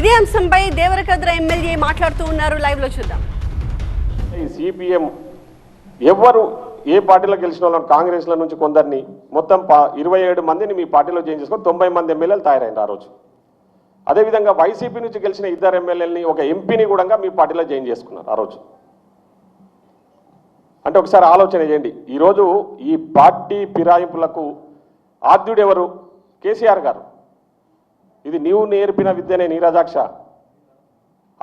ఇదే అంశంపై దేవరకద్ర ఎమ్మెల్యే మాట్లాడుతూ ఉన్నారు. లైవ్లో చూద్దాం సిపిఎం ఎవ్వరు ఏ పార్టీలో గెలిచిన వాళ్ళని కాంగ్రెస్ల నుంచి కొందరిని మొత్తం పా ఇరవై ఏడు మందిని మీ పార్టీలో జాయిన్ చేసుకొని తొంభై మంది ఎమ్మెల్యేలు తయారైంది ఆ రోజు. అదేవిధంగా వైసీపీ నుంచి గెలిచిన ఇద్దరు ఎమ్మెల్యేలని ఒక ఎంపీని కూడా మీ పార్టీలో జాయిన్ చేసుకున్నారు ఆ రోజు. అంటే ఒకసారి ఆలోచన చేయండి. ఈరోజు ఈ పార్టీ ఫిరాయింపులకు ఆద్యుడెవరు? కేసీఆర్ గారు. ఇది నీవు నేర్పిన విద్యనే నీరజాక్ష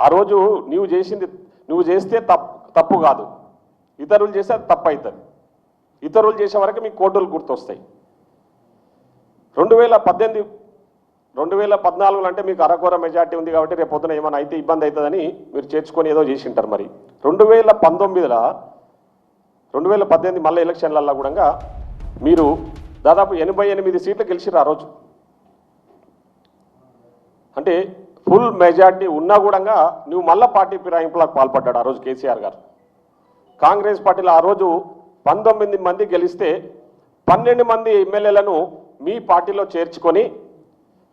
ఆ రోజు నీవు చేసింది నువ్వు చేస్తే తప్పు తప్పు కాదు. ఇతరులు చేస్తే అది తప్పు అవుతుంది ఇతరులు చేసే వరకు మీకు కోర్టులు గుర్తొస్తాయి. రెండు వేల పద్దెనిమిది రెండు వేల పద్నాలుగులో అంటే మీకు అరకొర మెజార్టీ ఉంది కాబట్టి రేపు పొద్దున ఏమైనా అయితే ఇబ్బంది అవుతుందని మీరు చేర్చుకొని ఏదో చేసి ఉంటారు మరి. రెండు వేల పంతొమ్మిదిలో రెండు వేల పద్దెనిమిది మళ్ళీ ఎలక్షన్లలో కూడా మీరు దాదాపు ఎనభై ఎనిమిది సీట్లు గెలిచిర్రు ఆ రోజు. అంటే ఫుల్ మెజార్టీ ఉన్నా కూడా నువ్వు మళ్ళా పార్టీ ఫిరాయింపులకు పాల్పడ్డాడు ఆ రోజు కేసీఆర్ గారు. కాంగ్రెస్ పార్టీలో ఆ రోజు పంతొమ్మిది మంది గెలిస్తే పన్నెండు మంది ఎమ్మెల్యేలను మీ పార్టీలో చేర్చుకొని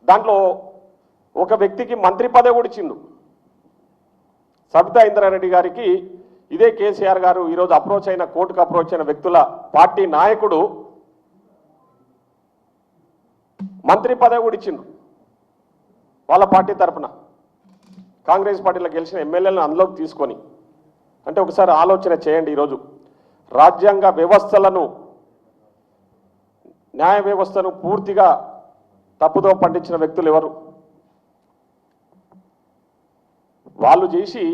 దాంట్లో ఒక వ్యక్తికి మంత్రి పదవి కూడా ఇచ్చిండు. సబితా ఇంద్రారెడ్డి గారికి ఇదే కేసీఆర్ గారు ఈరోజు అప్రోచ్ అయిన కోర్టుకు అప్రోచ్ అయిన వ్యక్తుల పార్టీ నాయకుడు మంత్రి పదవి కూడా ఇచ్చిండు. వాళ్ళ పార్టీ తరపున కాంగ్రెస్ పార్టీలో గెలిచిన ఎమ్మెల్యేలను అందులోకి తీసుకొని అంటే ఒకసారి ఆలోచన చేయండి ఈరోజు. రాజ్యాంగ వ్యవస్థలను న్యాయ వ్యవస్థను పూర్తిగా తప్పుదో పండించిన వ్యక్తులు ఎవరు? వాళ్ళు చేసి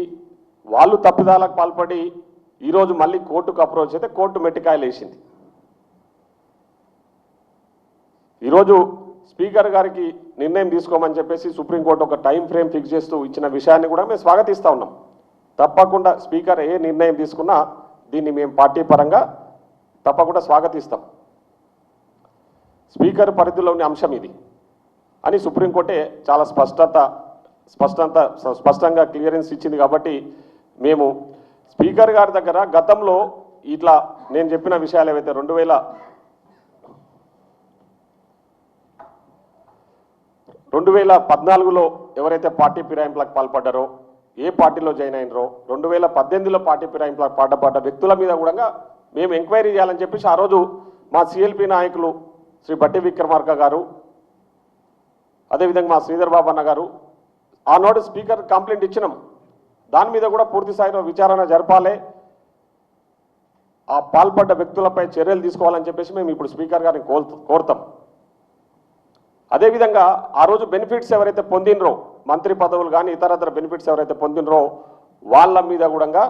వాళ్ళు తప్పిదాలకు పాల్పడి ఈరోజు మళ్ళీ కోర్టుకు అప్రోచ్ అయితే కోర్టు మెట్టికాయలు వేసింది ఈరోజు స్పీకర్ గారికి నిర్ణయం తీసుకోమని చెప్పేసి సుప్రీంకోర్టు ఒక టైం ఫ్రేమ్ ఫిక్స్ చేస్తూ ఇచ్చిన విషయాన్ని కూడా మేము స్వాగతిస్తూ ఉన్నాం. తప్పకుండా స్పీకర్ ఏ నిర్ణయం తీసుకున్నా దీన్ని మేము పార్టీ పరంగా తప్పకుండా స్వాగతిస్తాం. స్పీకర్ పరిధిలోని అంశం ఇది. అని సుప్రీంకోర్టే చాలా స్పష్టత స్పష్టత స్పష్టంగా క్లియరెన్స్ ఇచ్చింది కాబట్టి మేము స్పీకర్ గారి దగ్గర గతంలో ఇట్లా నేను చెప్పిన విషయాలు ఏవైతే రెండు వేల రెండు వేల పద్నాలుగులో ఎవరైతే పార్టీ ఫిరాయింపులకు పాల్పడ్డారో ఏ పార్టీలో జాయిన్ అయినరో రెండు వేల పద్దెనిమిదిలో పార్టీ ఫిరాయింపులకు పాల్పడ్డ వ్యక్తుల మీద కూడా మేము ఎంక్వైరీ చేయాలని చెప్పేసి ఆ రోజు మా సిఎల్పి నాయకులు శ్రీ బట్టి విక్రమార్క గారు అదేవిధంగా మా శ్రీధర్ బాబు అన్న గారు ఆనాడు స్పీకర్ కంప్లైంట్ ఇచ్చినాం. దాని మీద కూడా పూర్తి స్థాయిలో విచారణ జరపాలి. ఆ పాల్పడ్డ వ్యక్తులపై చర్యలు తీసుకోవాలని చెప్పేసి మేము ఇప్పుడు స్పీకర్ గారిని కోరుతాం. అదేవిధంగా ఆ రోజు బెనిఫిట్స్ ఎవరైతే పొందినరో మంత్రి పదవులు కానీ ఇతరతర బెనిఫిట్స్ ఎవరైతే పొందినరో వాళ్ళ మీద కూడా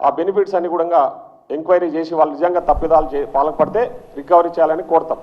ఆ బెనిఫిట్స్ అన్ని కూడా ఎంక్వైరీ చేసి వాళ్ళు నిజంగా తప్పిదాలు చే పాల్పడితే రికవరీ చేయాలని కోరుతాం.